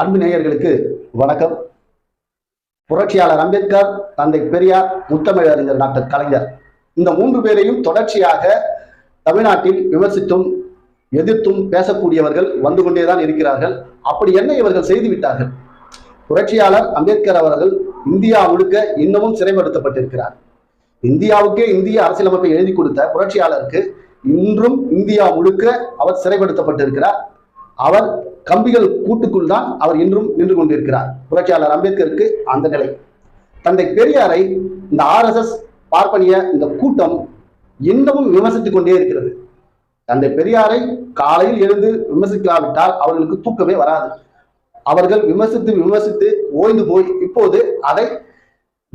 அன்பு நேயர்களுக்கு வணக்கம். புரட்சியாளர் அம்பேத்கர் தந்தை பெரியார் முத்தமிழறிஞர் டாக்டர் கலைஞர். இந்த மூன்று பேரையும் தொடர்ச்சியாக தமிழ்நாட்டில் விமர்சித்தும் எதிர்த்தும் பேசக்கூடியவர்கள் வந்து கொண்டேதான் இருக்கிறார்கள். அப்படி என்ன இவர்கள் செய்துவிட்டார்கள் புரட்சியாளர் அம்பேத்கர் அவர்கள் இந்தியா முழுக்க இன்னமும் சிறைப்படுத்தப்பட்டிருக்கிறார். இந்தியாவுக்கே இந்திய அரசியலமைப்பை எழுதி கொடுத்த புரட்சியாளருக்கு இன்றும் இந்தியா முழுக்க அவர் சிறைப்படுத்தப்பட்டிருக்கிறார். அவர் கம்பிகள் கூட்டுக்குள் தான் அவர் இன்றும் நின்று கொண்டிருக்கிறார். புரட்சியாளர் அம்பேத்கருக்கு அந்த நிலை. தந்தை பெரியாரை இந்த ஆர்எஸ்எஸ் பார்ப்பனிய இந்த கூட்டம் இன்னமும் விமர்சித்துக் கொண்டே இருக்கிறது. தந்தை பெரியாரை காலையில் எழுந்து விமர்சிக்காவிட்டால் அவர்களுக்கு தூக்கமே வராது. அவர்கள் விமர்சித்து விமர்சித்து ஓய்ந்து போய் இப்போது அதை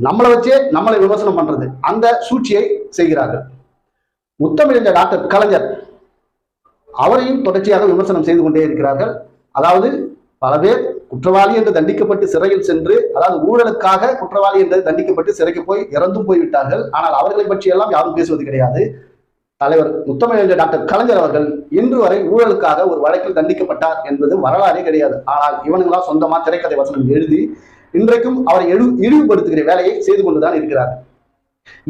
நம்மளை வச்சே நம்மளை விமர்சனம் பண்றது. அந்த சூழ்ச்சியை செய்கிறார்கள். முத்தமிழஞ்ச டாக்டர் கலைஞர் அவரையும் தொடர்ச்சியாக விமர்சனம் செய்து கொண்டே இருக்கிறார்கள். அதாவது பல பேர் குற்றவாளி என்று தண்டிக்கப்பட்டு சிறையில் சென்று அதாவது ஊழலுக்காக குற்றவாளி என்று தண்டிக்கப்பட்டு சிறைக்கு போய் இறந்தும் போய்விட்டார்கள் ஆனால் அவர்களை பற்றி எல்லாம் யாரும் பேசுவது கிடையாது. தலைவர் முத்தமிழ் டாக்டர் கலைஞர் அவர்கள் இன்று வரை ஊழலுக்காக ஒரு வழக்கில் தண்டிக்கப்பட்டார் என்பது வரலாறே கிடையாது. ஆனால் இவனுங்களா சொந்தமா திரைக்கதை வசனம் எழுதி இன்றைக்கும் அவரை எழு இழிவுபடுத்துகிற வேலையை செய்து கொண்டுதான் இருக்கிறார்.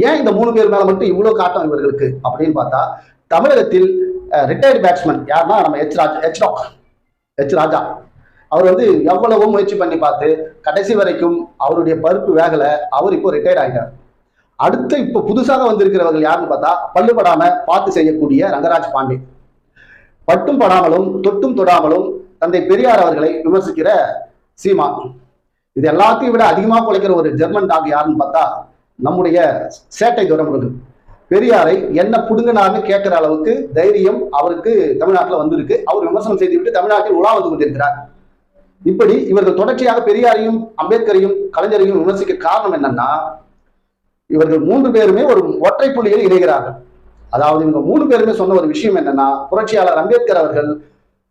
ஏன் இந்த மூணு பேர் மேல மட்டும் இவ்வளவு காட்டம் இவர்களுக்கு? அப்படின்னு பார்த்தா தமிழகத்தில் ரிட்டையர்டு பேட்ஸ்மேன் யாருன்னா நம்ம எச் ராஜ் எச் ராக் ஹெச் ராஜா. அவர் வந்து எவ்வளவோ முயற்சி பண்ணி பார்த்து கடைசி வரைக்கும் அவருடைய பருப்பு வேகலை அவர் இப்போ ரிட்டையர்ட் ஆகிட்டார் அடுத்து இப்போ புதுசாக வந்திருக்கிறவர்கள் யாருன்னு பார்த்தா பல்லுபடாம பார்த்து செய்யக்கூடிய ரங்கராஜ் பாண்டே. பட்டும் படாமலும் தொட்டும் தொடாமலும் தந்தை பெரியார் அவர்களை விமர்சிக்கிற சீமா. இது எல்லாத்தையும் விட அதிகமாக குலைக்கிற ஒரு ஜெர்மன் டாக் யாருன்னு பார்த்தா நம்முடைய சேட்டை துரமுருகன் பெரியாரை என்ன புடுங்கினார்னு கேட்கிற அளவுக்கு தைரியம் அவருக்கு தமிழ்நாட்டில் வந்திருக்கு. அவர் விமர்சனம் செய்துவிட்டு தமிழ்நாட்டில் உலா வந்து கொண்டிருக்கிறார். இப்படி இவர்கள் தொடர்ச்சியாக பெரியாரையும் அம்பேத்கரையும் கலைஞரையும் விமர்சிக்க காரணம் என்னன்னா இவர்கள் மூன்று பேருமே ஒரு ஒற்றை புள்ளியில் இணைகிறார்கள். அதாவது இவங்க மூணு பேருமே சொன்ன ஒரு விஷயம் என்னன்னா புரட்சியாளர் அம்பேத்கர் அவர்கள்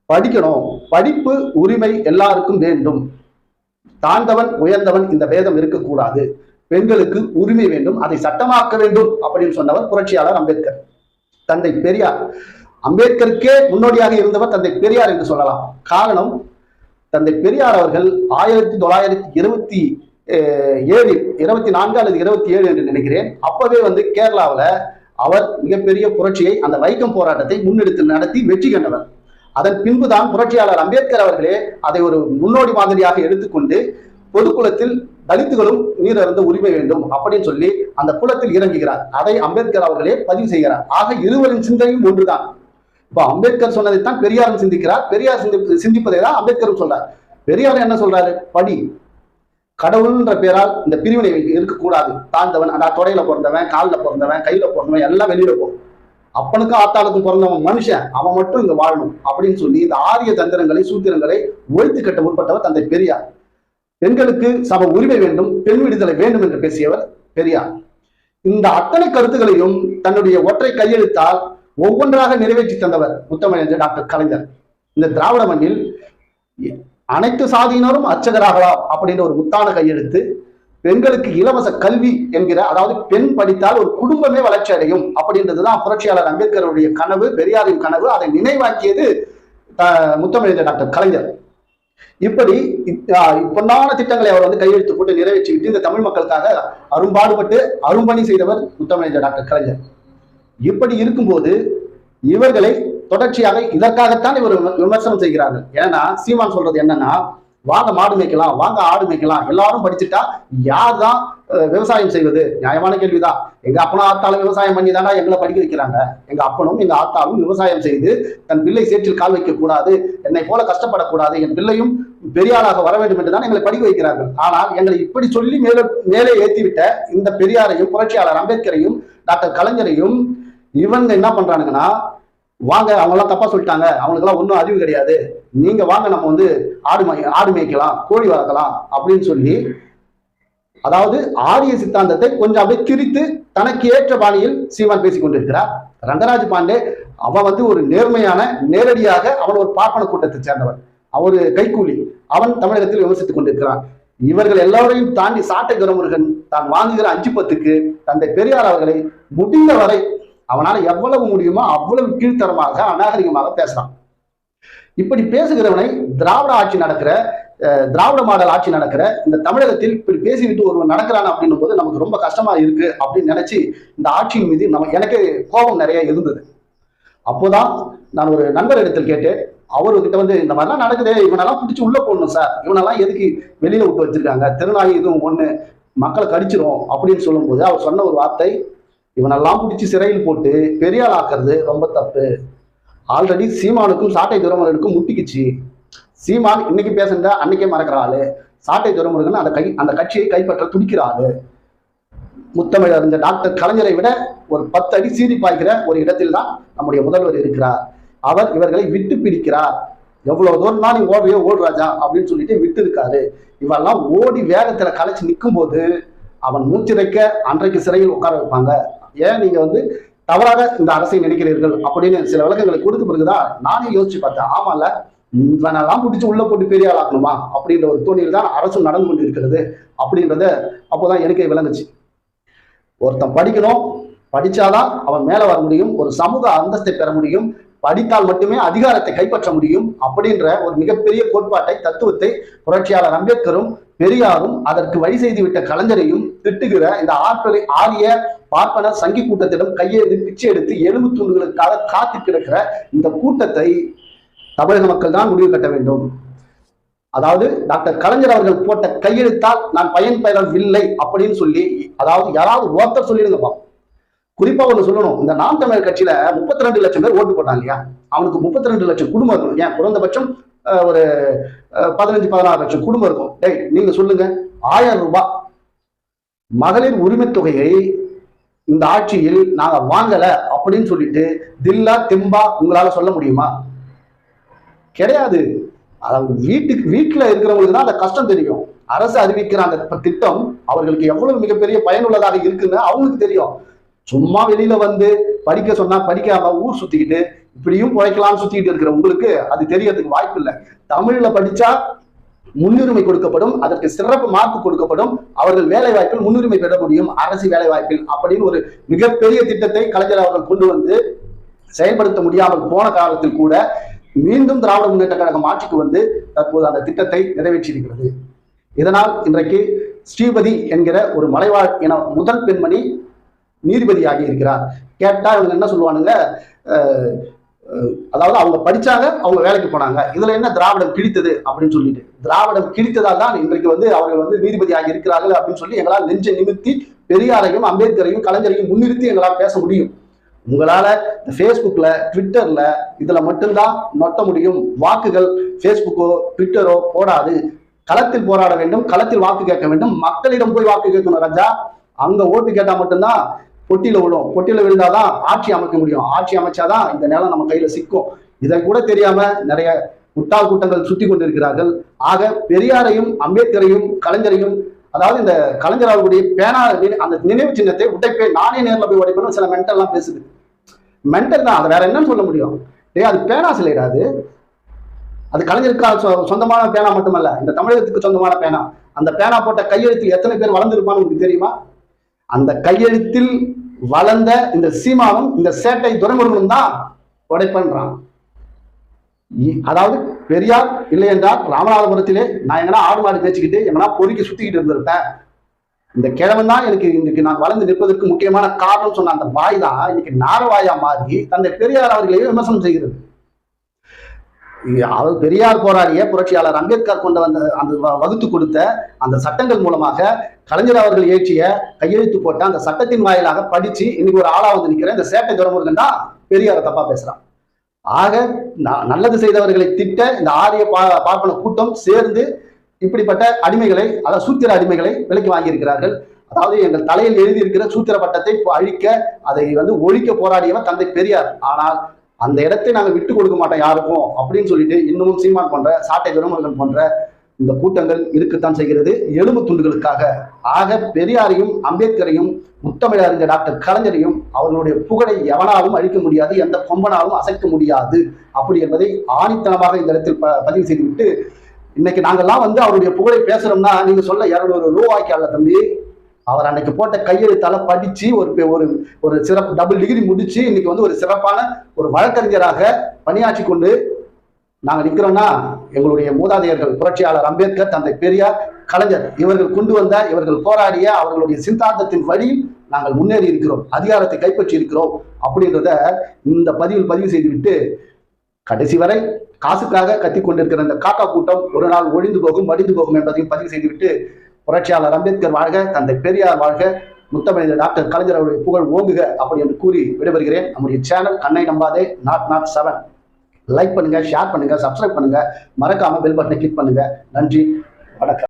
படிக்கணும் படிப்பு உரிமை எல்லாருக்கும் வேண்டும். தாழ்ந்தவன் உயர்ந்தவன் இந்த பேதம் இருக்கக்கூடாது. பெண்களுக்கு உரிமை வேண்டும் அதை சட்டமாக்க வேண்டும் அப்படின்னு சொன்னவர் புரட்சியாளர் அம்பேத்கர். தந்தை பெரியார். அம்பேத்கருக்கே முன்னோடியாக இருந்தவர் தந்தை பெரியார் என்று சொல்லலாம். காரணம் தந்தை பெரியார் அவர்கள் ஆயிரத்தி தொள்ளாயிரத்தி இருபத்தி ஏழில் இருபத்தி நான்கு அல்லது இருபத்தி ஏழு என்று நினைக்கிறேன். அப்பவே வந்து கேரளாவில் அவர் மிகப்பெரிய புரட்சியை அந்த வைக்கம் போராட்டத்தை முன்னெடுத்து நடத்தி வெற்றி கண்டவர். அதன் பின்புதான் புரட்சியாளர் அம்பேத்கர் அவர்களே அதை ஒரு முன்னோடி மாதிரியாக எடுத்துக்கொண்டு பொதுக்குளத்தில் தலித்துகளும் நீர் அருந்த உரிமை வேண்டும் அப்படின்னு சொல்லி அந்த குளத்தில் இறங்குகிறார். அதை அம்பேத்கர் அவர்களே பதிவு செய்கிறார். ஆக இருவரின் சிந்தனையும் ஒன்றுதான். இப்போ அம்பேத்கர் சொன்னதைத்தான் பெரியாரும் சிந்திக்கிறார். பெரியார் சிந்தி சிந்திப்பதை தான் அம்பேத்கரும் சொல்றார். பெரியார் என்ன சொல்றாரு? படி. கடவுள்ன்ற பேரால் இந்த பிரிவினை இருக்கக்கூடாது. தாழ்ந்தவன் அதான் தொடையில பிறந்தவன் காலில் பிறந்தவன் கையில பிறந்தவன் எல்லாம் வெளியில போகும் அப்பனுக்கும் ஆத்தாளுக்கும் பிறந்தவன் மனுஷன். அவன் மட்டும் இங்க வாழணும் அப்படின்னு சொல்லி இந்த ஆரிய தந்திரங்களை சூத்திரங்களை ஒழித்து கட்ட முற்பட்டவர் தந்தை பெரியார். பெண்களுக்கு சம உரிமை வேண்டும் பெண் விடுதலை வேண்டும் என்று பேசியவர் பெரியார். இந்த அத்தனை கருத்துகளையும் தன்னுடைய ஒற்றை கையெழுத்தால் ஒவ்வொன்றாக நிறைவேற்றி தந்தவர் முத்தமிழஞ்சர் டாக்டர் கலைஞர். இந்த திராவிட மண்ணில் அனைத்து சாதியினரும் அர்ச்சகராகலாம் அப்படின்ற ஒரு முத்தான கையெழுத்து பெண்களுக்கு இலவச கல்வி என்கிற அதாவது பெண் படித்தால் ஒரு குடும்பமே வளர்ச்சி அடையும் அப்படின்றதுதான் புரட்சியாளர் அம்பேத்கருடைய கனவு பெரியாரின் கனவு அதை நினைவாக்கியது முத்தமிழஞ்சர் டாக்டர் கலைஞர். இப்படி பொன்னான திட்டங்களை அவர் வந்து கையெழுத்து போட்டு நிறைவேற்றிவிட்டு இந்த தமிழ் மக்களுக்காக அரும்பாடுபட்டு அரும்பணி செய்தவர் முத்தமிழர் டாக்டர் கலைஞர். இப்படி இருக்கும்போது இவர்களை தொடர்ச்சியாக இதற்காகத்தான் இவர் விமர்சனம் செய்கிறார்கள். ஏன்னா சீமான் சொல்றது என்னன்னா வாங்க மாடு மேய்க்கலாம் வாங்க ஆடு மேய்க்கலாம். எல்லாரும் படிச்சுட்டா யார் தான் விவசாயம் செய்வது? நியாயமான கேள்விதான். எங்க அப்பனும் ஆத்தாலும் விவசாயம் பண்ணி தானே எங்களை படிக்க வைக்கிறாங்க. எங்க அப்பனும் எங்க ஆத்தாலும் விவசாயம் செய்து தன் பிள்ளை சேற்றில் கால் வைக்க கூடாது என்னை போல கஷ்டப்படக்கூடாது என் பிள்ளையும் பெரியாராக வர வேண்டும் என்று தான் எங்களை படிக்க வைக்கிறார்கள். ஆனால் எங்களை இப்படி சொல்லி மேலே மேலே ஏற்றிவிட்ட இந்த பெரியாரையும் புரட்சியாளர் அம்பேத்கரையும் டாக்டர் கலைஞரையும் இவங்க என்ன பண்றானுங்கன்னா வாங்க அவங்களாம் தப்பா சொல்லிட்டாங்க. அவங்களுக்கெல்லாம் ஒன்றும் அறிவு கிடையாது. நீங்க வாங்க நம்ம வந்து ஆடு ஆடு மேய்க்கலாம் கோழி வளர்க்கலாம் அப்படின்னு சொல்லி அதாவது ஆரிய சித்தாந்தத்தை கொஞ்சம் அப்படியே திரித்து தனக்கு ஏற்ற பாணியில் சீமான் பேசிக் கொண்டிருக்கிறார். ரங்கராஜ் பாண்டே அவன் வந்து ஒரு நேர்மையான நேரடியாக அவன் ஒரு பார்ப்பன கூட்டத்தை சேர்ந்தவன். அவரு கைக்கூலி. அவன் தமிழகத்தில் விமர்சித்துக் கொண்டிருக்கிறான். இவர்கள் எல்லோரையும் தாண்டி சாட்டை துரமுருகன் தான் வாங்குகிற அஞ்சு பத்துக்கு தந்தை பெரியார் அவர்களை முடிந்த வரை அவனால எவ்வளவு முடியுமோ அவ்வளவு கீழ்த்தரமாக அநாகரிகமாக பேசுறான் இப்படி பேசுகிறவனை திராவிட ஆட்சி நடக்கிற திராவிட மாடல் ஆட்சி நடக்கிற இந்த தமிழகத்தில் இப்படி பேசிவிட்டு ஒருவன் நடக்கிறான் அப்படின்னும் போது நமக்கு ரொம்ப கஷ்டமா இருக்கு அப்படின்னு நினைச்சு இந்த ஆட்சியின் மீது நம்ம எனக்கு கோபம் நிறைய இருந்தது. அப்போதான் நான் ஒரு நண்பர் இடத்தில் கேட்டேன். அவர்கிட்ட வந்து இந்த மாதிரிலாம் நடக்குது இவனெல்லாம் பிடிச்சி உள்ள போடணும் சார். இவனெல்லாம் எதுக்கு வெளியில விட்டு வச்சிருக்காங்க? திருநாய் இதுவும் ஒண்ணு மக்களை கடிச்சிரும் அப்படின்னு சொல்லும்போது அவர் சொன்ன ஒரு வார்த்தை இவனெல்லாம் பிடிச்சி சிறையில் போட்டு பெரியாள் ஆக்குறது ரொம்ப தப்பு. ஆல்ரெடி சீமானுக்கும் சாட்டை துரமுருகனுக்கும் முட்டிக்குச்சு. சீமான் இன்னைக்கு பேசுங்க அன்னைக்கே மறக்கிற ஆளு. சாட்டை துரமுருகன் அந்த கை அந்த கட்சியை கைப்பற்ற துடிக்கிற ஆளு. முத்தமிழ் டாக்டர் கலைஞரை விட ஒரு பத்து அடி சீதி பாய்க்கிற ஒரு இடத்தில் தான் நம்முடைய முதல்வர் இருக்கிறார். அவர் இவர்களை விட்டு பிடிக்கிறார். எவ்வளவு தூரம் தான் நீ ஓடுறியோ ஓடு ராஜா அப்படின்னு சொல்லிட்டு விட்டு இருக்காரு இவெல்லாம் ஓடி வேகத்துல கலைச்சு நிற்கும் போது அவன் மூச்சிறைக்க அன்றைக்கு சிறையில் உட்கார வைப்பாங்க. ஏன் நீங்க வந்து தவறாக இந்த அரசை நினைக்கிறீர்கள் அப்படின்னு சில விளக்கங்களை கொடுத்த பிறகுதான் நானே யோசிச்சு பார்த்தேன். ஆமால நான் பிடிச்சி உள்ள போட்டு பெரிய ஆளாக்கணுமா அப்படின்ற ஒரு தோணியில் தான் அரசு நடந்து கொண்டு இருக்கிறது அப்படின்றத அப்போதான் எனக்கே விளங்குச்சு. ஒருத்தன் படிக்கணும் படிச்சாதான் அவன் மேல வர முடியும் ஒரு சமூக அந்தஸ்தை பெற முடியும் படித்தால் மட்டுமே அதிகாரத்தை கைப்பற்ற முடியும் அப்படின்ற ஒரு மிகப்பெரிய கோட்பாட்டை தத்துவத்தை புரட்சியாளர் அம்பேத்கரும் பெரியாரும் அதற்கு வழி செய்துவிட்ட கலைஞரையும் திட்டுகிற இந்த ஆற்றலை ஆரிய பார்ப்பன சங்கி கூட்டத்திடம் கையெழுத்து பிச்சை எடுத்து எலும்பு துண்டுகளுக்காக காத்து கிடக்கிற இந்த கூட்டத்தை தமிழக மக்கள் தான் முடிவு கட்ட வேண்டும். அதாவது டாக்டர் கலைஞர் அவர்கள் போட்ட கையெழுத்தால் நான் பயன் பெறவில்லை அப்படின்னு சொல்லி அதாவது யாராவது ஒருத்தர் சொல்லிடுங்கப்பா குறிப்பா ஒண்ணு சொல்லணும். இந்த நாம் தமிழர் கட்சியில முப்பத்தி ரெண்டு லட்சம் பேர் ஓட்டு போட்டாங்க இல்லையா? அவனுக்கு முப்பத்தி ரெண்டு லட்சம் குடும்பம் ஏன்? குறைந்தபட்சம் ஒரு பதினஞ்சு பதினாறு லட்சம் குடும்பம் இருக்கும். டேய் நீங்க சொல்லுங்க. ஆயிரம் ரூபாய். மகளிர் உரிமை தொகையை இந்த ஆட்சியில் நாங்க வாங்கல அப்படின்னு சொல்லிட்டு தில்லா தெம்பா உங்களால சொல்ல முடியுமா? கிடையாது. அதாவது வீட்டுக்கு வீட்டுல இருக்கிறவங்களுக்கு தான் அந்த கஷ்டம் தெரியும். அரசு அறிவிக்கிற அந்த திட்டம் அவர்களுக்கு எவ்வளவு மிகப்பெரிய பயனுள்ளதாக இருக்குன்னு அவங்களுக்கு தெரியும். சும்மா வெளியில வந்து படிக்க சொன்னா படிக்காம ஊர் சுத்திக்கிட்டு இப்படியும் பிழைக்கலாம்னு சுத்திட்டு இருக்கிற உங்களுக்கு அது தெரியறதுக்கு வாய்ப்பு இல்லை. தமிழ்ல படிச்சா முன்னுரிமை கொடுக்கப்படும் அதற்கு சிறப்பு மார்க் கொடுக்கப்படும் அவர்கள் வேலை வாய்ப்பில் முன்னுரிமை பெற முடியும் அரசு வேலை வாய்ப்பில் அப்படின்னு ஒரு மிகப்பெரிய திட்டத்தை கலைஞர் அவர்கள் கொண்டு வந்து செயல்படுத்த முடியாமல் போன காலத்தில் கூட மீண்டும் திராவிட முன்னேற்ற கழகம் ஆட்சிக்கு வந்து தற்போது அந்த திட்டத்தை நிறைவேற்றியிருக்கிறது. இதனால் இன்றைக்கு ஸ்ரீபதி என்கிற ஒரு மலைவாழ் என முதல் பெண்மணி நீதிபதியாகி இருக்கிறார். கேட்டால் இவங்க என்ன சொல்லுவானுங்க? அதாவது அவங்க படிச்சாங்க அவங்க வேலைக்கு போனாங்க. இதுல என்ன திராவிடம் கிழித்தது அப்படின்னு சொல்லிட்டு. திராவிடம் கிழித்ததால் தான் இன்றைக்கு வந்து அவர்கள் வந்து நீதிபதியாகி இருக்கிறார்கள் அப்படின்னு சொல்லி எங்களால் நெஞ்சை நிமித்தி பெரியாரையும் அம்பேத்கரையும் கலைஞரையும் முன்னிறுத்தி எங்களால் பேச முடியும். உங்களால இந்த ஃபேஸ்புக்ல ட்விட்டர்ல இதுல மட்டும்தான் நொட்ட முடியும். வாக்குகள் ஃபேஸ்புக்கோ ட்விட்டரோ போடாது. களத்தில் போராட வேண்டும் களத்தில் வாக்கு கேட்க வேண்டும். மக்களிடம் போய் வாக்கு கேட்கணும் ராஜா. அங்க ஓட்டு கேட்டா மட்டும்தான் பொட்டியில விழும். பொட்டியில விழுந்தாதான் ஆட்சி அமைக்க முடியும். ஆட்சி அமைச்சாதான் இந்த நிலம் நம்ம கையில சிக்கும். இதை கூட தெரியாம நிறைய முட்டாள் கூட்டங்கள் சுத்தி கொண்டிருக்கிறார்கள். ஆக பெரியாரையும் அம்பேத்கரையும் கலைஞரையும் அதாவது இந்த கலைஞர் அவர்களுடைய பேனா அந்த நினைவு சின்னத்தை உடைப்பேன். நானே நேரில் போய் உடைப்பேன்னு சில மென்டல் எல்லாம் பேசுது. மென்டல் தான். அது வேற என்னன்னு சொல்ல முடியும்? டேய் அது பேனா சிலையிடாது அது? அது கலைஞருக்கு சொ- சொந்தமான பேனா மட்டுமல்ல இந்த தமிழகத்துக்கு சொந்தமான பேனா. அந்த பேனா போட்ட கையெழுத்தில் எத்தனை பேர் வளர்ந்துருப்பான்னு உங்களுக்கு தெரியுமா? கையெழுத்தில் வளர்ந்த இந்த சீமாவும் இந்த சேட்டை துறைமுருகனும் தான் உடைப்பன்றான். அதாவது பெரியார் இல்லை என்றால் ராமநாதபுரத்திலே நான் எங்கன்னா ஆடு மாடு பேச்சுக்கிட்டு எங்கன்னா பொறுக்கி சுத்திக்கிட்டு இருந்திருப்பேன். இந்த கிழவன் தான் எனக்கு இன்னைக்கு நான் வளர்ந்து நிற்பதற்கு முக்கியமான காரணம் சொன்ன அந்த வாய் தான். இன்னைக்கு நாரவாயா மாறி தந்தை பெரியார் அவர்களையும் விமர்சனம் செய்கிறது. இ- பெரியார் போராடிய புரட்சியாளர் அம்பேத்கர் கொண்டு வந்த அந்த வ- வகுத்து கொடுத்த அந்த சட்டங்கள் மூலமாக கலைஞர் அவர்கள் இயற்றிய கையெழுத்து போட்ட அந்த சட்டத்தின் வாயிலாக படிச்சு இன்னைக்கு ஒரு ஆளா வந்து நிக்கிற இந்த சேட்டை துறைமுருகன் தான் பெரியாரை தப்பா பேசுறான். ஆக நல்லது செய்தவர்களை திட்ட இந்த ஆரிய பா- பார்ப்பன கூட்டம் சேர்ந்து இப்படிப்பட்ட அடிமைகளை அதாவது சூத்திர அடிமைகளை விலைக்கு வாங்கியிருக்கிறார்கள். அதாவது எங்கள் தலையில் எழுதியிருக்கிற சூத்திர பட்டத்தை அழிக்க அதை வந்து ஒழிக்க போராடியவர் தந்தை பெரியார். ஆனால் அந்த இடத்தை நாங்கள் விட்டு கொடுக்க மாட்டோம் யாருக்கும் அப்படின்னு சொல்லிட்டு இன்னமும் சீமான் போன்ற சாட்டை துரைமுருகன் போன்ற இந்த கூட்டங்கள் இருக்கத்தான் செய்கிறது. எலும்பு துண்டுகளுக்காக. ஆக பெரியாரையும் அம்பேத்கரையும் முத்தமிழ் அறிஞர் டாக்டர் கலைஞரையும் அவர்களுடைய புகழை எவனாலும் அழிக்க முடியாது எந்த கொம்பனாலும் அசைக்க முடியாது. அப்படி என்பதை ஆணித்தனமாக இந்த இடத்தில் ப- பதிவு செய்துவிட்டு இன்னைக்கு நாங்கெல்லாம் வந்து அவருடைய புகழை பேசுறோம்னா நீங்க சொல்ல இரநூறு ரூபாய்க்கு அல்ல தம்பி. அவர் அன்னைக்கு போட்ட கையெழுத்தால படிச்சு ஒரு ஒரு ஒரு சிறப்பு டபுள் டிகிரி முடிச்சு இன்னைக்கு வந்து ஒரு சிறப்பான ஒரு வழக்கறிஞராக பணியாற்றி கொண்டு நாங்கள் நிற்கிறோம்னா எங்களுடைய மூதாதையர்கள் புரட்சியாளர் அம்பேத்கர் தந்தை பெரியார் கலைஞர் இவர்கள் கொண்டு வந்த இவர்கள் போராடிய அவர்களுடைய சித்தாந்தத்தின் வழியில் நாங்கள் முன்னேறி இருக்கிறோம் அதிகாரத்தை கைப்பற்றி இருக்கிறோம் அப்படின்றத இந்த பதிவில் பதிவு செய்துவிட்டு கடைசி வரை காசுக்காக கத்தி கொண்டிருக்கிற இந்த காக்கா கூட்டம் ஒரு நாள் ஒழிந்து போகும் மடிந்து போகும் என்பதையும் பதிவு செய்துவிட்டு புரட்சியாளர் அம்பேத்கர் வாழ்க தந்தை பெரியார் வாழ்க முத்தமிழ் டாக்டர் கலைஞர் அவருடைய புகழ் ஓங்குக அப்படி என்று கூறி விடைபெறுகிறேன். நம்முடைய சேனல் கண்ணை நம்பாதே நாட் நாட் செவன். லைக் பண்ணுங்க ஷேர் பண்ணுங்க சப்ஸ்கிரைப் பண்ணுங்க. மறக்காம பெல் பட்டனை கிளிக் பண்ணுங்க. நன்றி வணக்கம்.